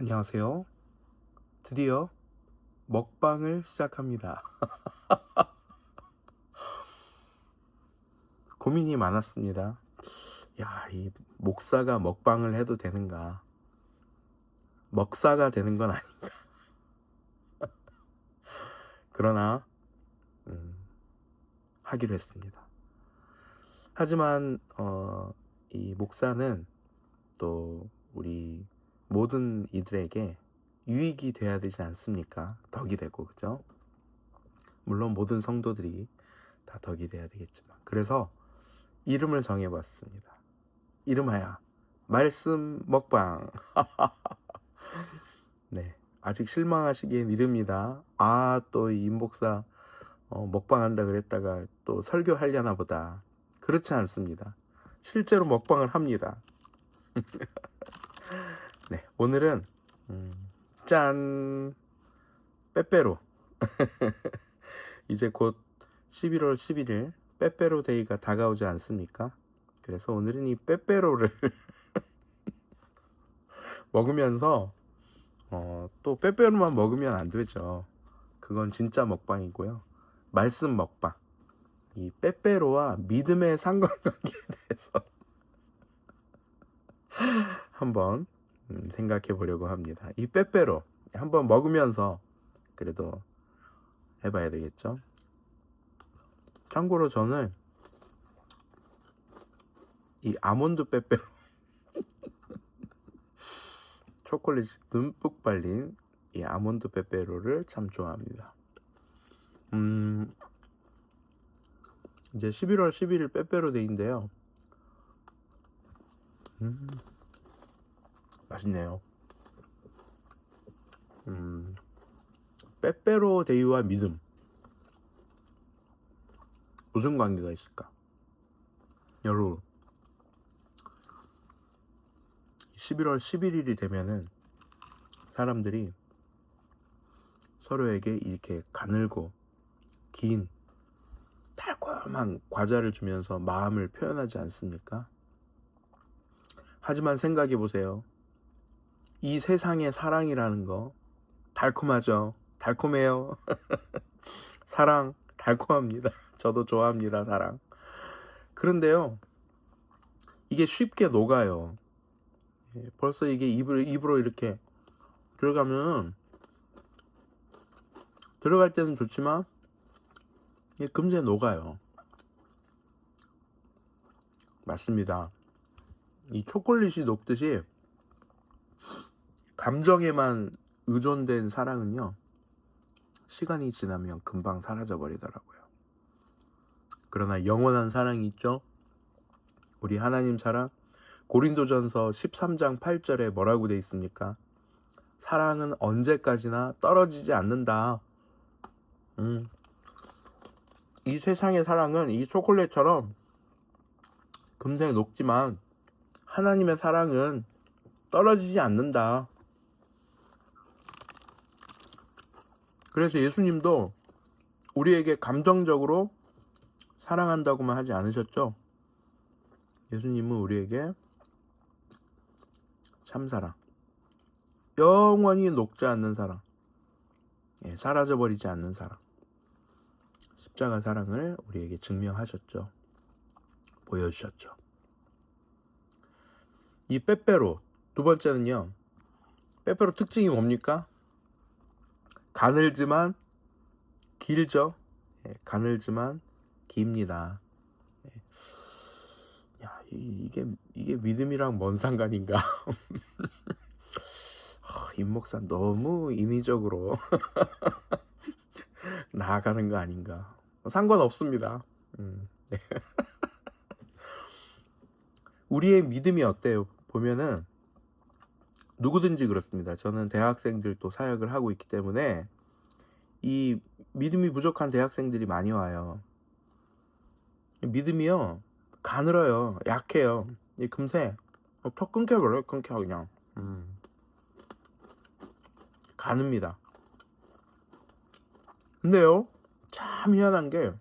안녕하세요. 드디어 먹방을 시작합니다. 고민이 많았습니다. 야, 이 목사가 먹방을 해도 되는가? 먹사가 되는 건 아닌가? 그러나 음, 하기로 했습니다. 하지만 어, 이 목사는 또 우리 모든 이들에게 유익이 돼야 되지 않습니까? 덕이 되고 그죠? 물론 모든 성도들이 다 덕이 돼야 되겠지만 그래서 이름을 정해봤습니다. 이름하여 말씀 먹방. 네, 아직 실망하시기엔 이릅니다. 아, 또이 임복사 어, 먹방한다 그랬다가 또 설교하려나 보다. 그렇지 않습니다. 실제로 먹방을 합니다. 네, 오늘은 음, 짠 빼빼로 이제 곧 11월 11일 빼빼로 데이가 다가오지 않습니까? 그래서 오늘은 이 빼빼로를 먹으면서 어, 또 빼빼로만 먹으면 안 되죠. 그건 진짜 먹방이고요. 말씀 먹방. 이 빼빼로와 믿음의 상관관계에 대해서 한번 음, 생각해 보려고 합니다. 이 빼빼로 한번 먹으면서 그래도 해봐야 되겠죠. 참고로 저는 이 아몬드 빼빼로 초콜릿이 듬뿍 발린 이 아몬드 빼빼로를 참 좋아합니다. 음, 이제 11월 11일 빼빼로 데이인데요. 음, 맛있네요. 음, 빼빼로 데이와 믿음 무슨 관계가 있을까? 여러분 11월 11일이 되면은 사람들이 서로에게 이렇게 가늘고 긴 달콤한 과자를 주면서 마음을 표현하지 않습니까? 하지만 생각해 보세요. 이 세상의 사랑이라는 거 달콤하죠. 달콤해요. 사랑 달콤합니다. 저도 좋아합니다. 사랑. 그런데요. 이게 쉽게 녹아요. 예, 벌써 이게 입으로, 입으로 이렇게 들어가면 들어갈 때는 좋지만 이게 금세 녹아요. 맞습니다. 이 초콜릿이 녹듯이 감정에만 의존된 사랑은요, 시간이 지나면 금방 사라져 버리더라고요. 그러나 영원한 사랑이 있죠? 우리 하나님 사랑, 고린도전서 13장 8절에 뭐라고 돼 있습니까? 사랑은 언제까지나 떨어지지 않는다. 음. 이 세상의 사랑은 이 초콜릿처럼 금세 녹지만 하나님의 사랑은 떨어지지 않는다. 그래서 예수님도 우리에게 감정적으로 사랑한다고만 하지 않으셨죠? 예수님은 우리에게 참사랑, 영원히 녹지 않는 사랑, 예, 사라져버리지 않는 사랑, 십자가 사랑을 우리에게 증명하셨죠. 보여주셨죠. 이 빼빼로, 두 번째는요, 빼빼로 특징이 뭡니까? 가늘지만 길죠. 예, 가늘지만 깁니다. 예. 야, 이, 게 이게 믿음이랑 뭔 상관인가? 아, 임목사 너무 인위적으로 나아가는 거 아닌가? 상관없습니다. 음, 네. 우리의 믿음이 어때요? 보면은 누구든지 그렇습니다. 저는 대학생들도 사역을 하고 있기 때문에 이 믿음이 부족한 대학생들이 많이 와요. 믿음이요 가늘어요, 약해요. 이 금세 어, 턱 끊겨버려요, 끊겨 그냥. 음. 가늡니다. 근데요, 참 희한한 게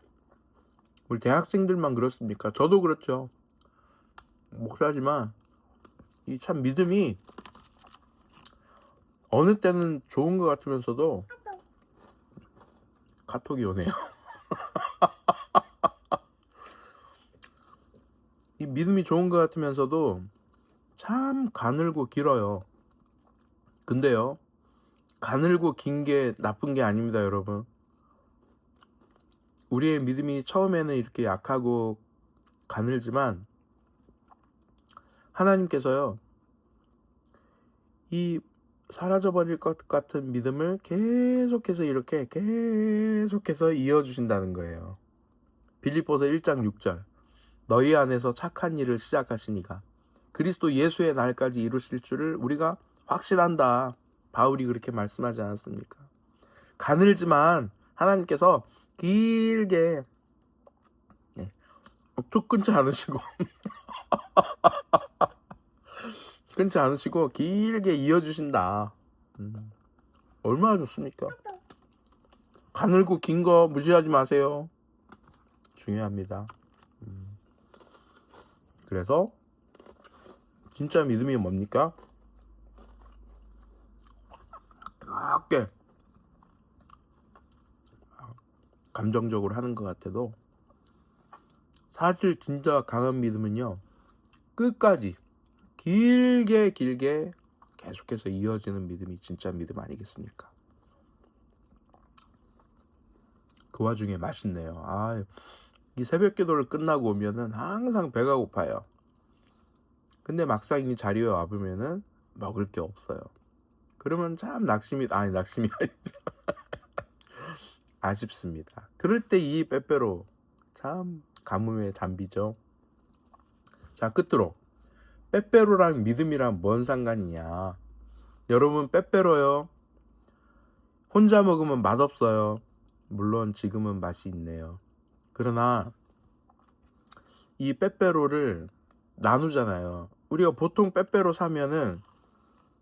우리 대학생들만 그렇습니까? 저도 그렇죠. 목사지만 이 참 믿음이 어느 때는 좋은 것 같으면서도 카톡이 오네요. 이 믿음이 좋은 것 같으면서도 참 가늘고 길어요. 근데요, 가늘고 긴 게 나쁜 게 아닙니다, 여러분. 우리의 믿음이 처음에는 이렇게 약하고 가늘지만 하나님께서요, 이 사라져버릴 것 같은 믿음을 계속해서 이렇게 계속해서 이어주신다는 거예요. 빌립보서 1장 6절 너희 안에서 착한 일을 시작하시니가 그리스도 예수의 날까지 이루실 줄을 우리가 확신한다. 바울이 그렇게 말씀하지 않았습니까? 가늘지만 하나님께서 길게 네, 툭 끊지 않으시고 끊지 않으시고 길게 이어주신다. 음, 얼마나 좋습니까? 가늘고 긴 거 무시하지 마세요. 중요합니다. 음, 그래서 진짜 믿음이 뭡니까? 가볍게 감정적으로 하는 것 같아도 사실 진짜 강한 믿음은요 끝까지 길게 길게 계속해서 이어지는 믿음이 진짜 믿음 아니겠습니까? 그 와중에 맛있네요. 아, 이 새벽 기도를 끝나고 오면은 항상 배가 고파요. 근데 막상 이 자리에 와보면은 먹을 게 없어요. 그러면 참 낙심이, 아니, 낙심이 아니죠. 아쉽습니다. 그럴 때 이 빼빼로 참 가뭄의 단비죠. 자, 끝으로. 빼빼로랑 믿음이랑 뭔 상관이냐. 여러분, 빼빼로요. 혼자 먹으면 맛없어요. 물론 지금은 맛이 있네요. 그러나 이 빼빼로를 나누잖아요. 우리가 보통 빼빼로 사면은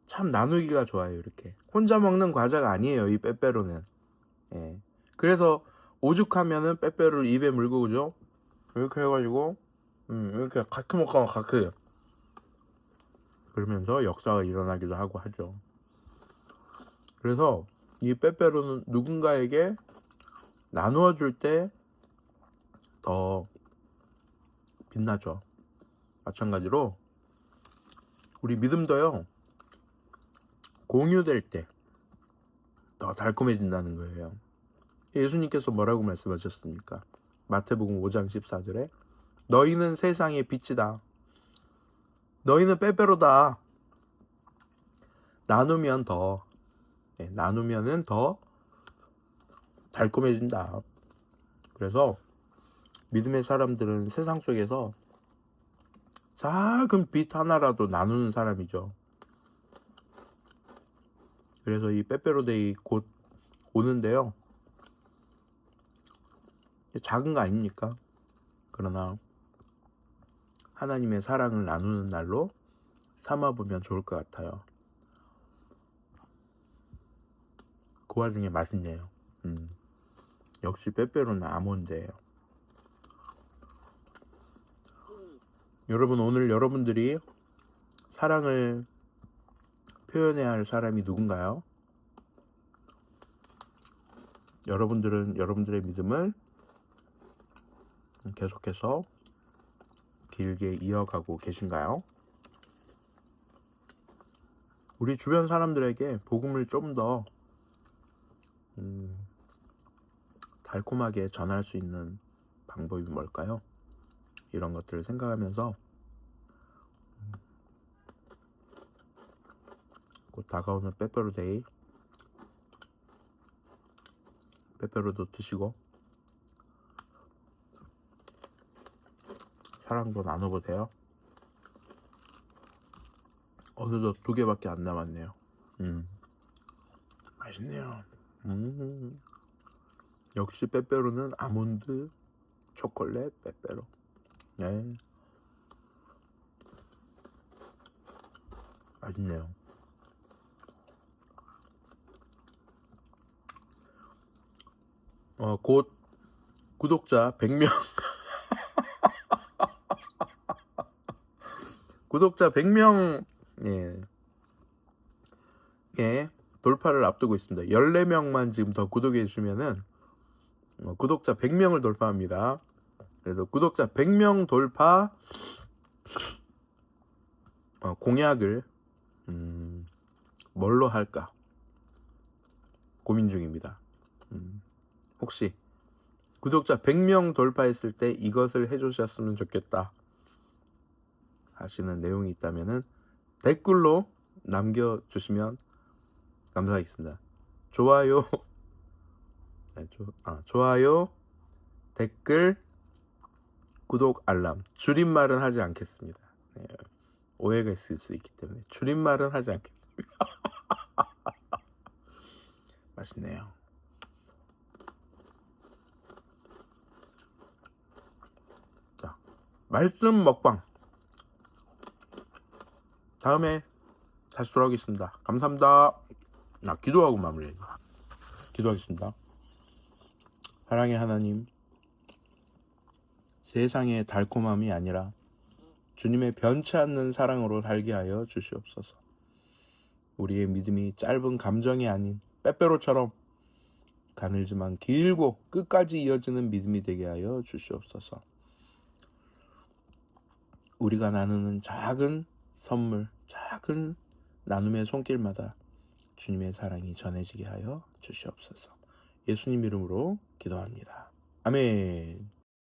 참 나누기가 좋아요. 이렇게 혼자 먹는 과자가 아니에요. 이 빼빼로는. 예. 그래서 오죽하면은 빼빼로를 입에 물고 그죠? 이렇게 해가지고 음, 이렇게 같이 먹으면 같이 그러면서 역사가 일어나기도 하고 하죠. 그래서 이 빼빼로는 누군가에게 나누어 줄 때 더 빛나죠. 마찬가지로 우리 믿음도요. 공유될 때 더 달콤해진다는 거예요. 예수님께서 뭐라고 말씀하셨습니까? 마태복음 5장 14절에 너희는 세상의 빛이다. 너희는 빼빼로다. 나누면 더 네, 나누면은 더 달콤해진다. 그래서 믿음의 사람들은 세상 속에서 작은 빛 하나라도 나누는 사람이죠. 그래서 이 빼빼로데이 곧 오는데요. 작은 거 아닙니까? 그러나 하나님의 사랑을 나누는 날로 삼아보면 좋을 것 같아요. 그 와중에 맛있네요. 음. 역시 빼빼로는 아몬드예요. 여러분 오늘 여러분들이 사랑을 표현해야 할 사람이 누군가요? 여러분들은 여러분들의 믿음을 계속해서 길게 이어가고 계신가요? 우리 주변 사람들에게 복음을 좀더 음, 달콤하게 전할 수 있는 방법이 뭘까요? 이런 것들을 생각하면서 음, 곧 다가오는 빼빼로 데이 빼빼로도 드시고 사랑도 나눠보세요. 어느덧 두 개밖에 안 남았네요. 음, 맛있네요. 음. 역시 빼빼로는 아몬드, 초콜릿, 빼빼로. 네. 맛있네요. 어, 곧 구독자 100명. 구독자 100명, 예. 예. 돌파를 앞두고 있습니다. 14명만 지금 더 구독해 주시면은 어, 구독자 100명을 돌파합니다. 그래서 구독자 100명 돌파 어, 공약을 음, 뭘로 할까 고민 중입니다. 음, 혹시 구독자 100명 돌파했을 때 이것을 해주셨으면 좋겠다 하시는 내용이 있다면은 댓글로 남겨주시면 감사하겠습니다. 좋아요, 네, 조, 아, 좋아요, 댓글, 구독, 알람 줄임말은 하지 않겠습니다. 네, 오해가 있을 수 있기 때문에 줄임말은 하지 않겠습니다. 맛있네요. 자, 말씀 먹방. 다음에 다시 돌아오겠습니다. 감사합니다. 나 기도하고 마무리해. 기도하겠습니다. 사랑의 하나님, 세상의 달콤함이 아니라 주님의 변치 않는 사랑으로 살게 하여 주시옵소서. 우리의 믿음이 짧은 감정이 아닌 빼빼로처럼 가늘지만 길고 끝까지 이어지는 믿음이 되게 하여 주시옵소서. 우리가 나누는 작은 선물, 작은 나눔의 손길마다 주님의 사랑이 전해지게 하여 주시옵소서. 예수님 이름으로 기도합니다. 아멘.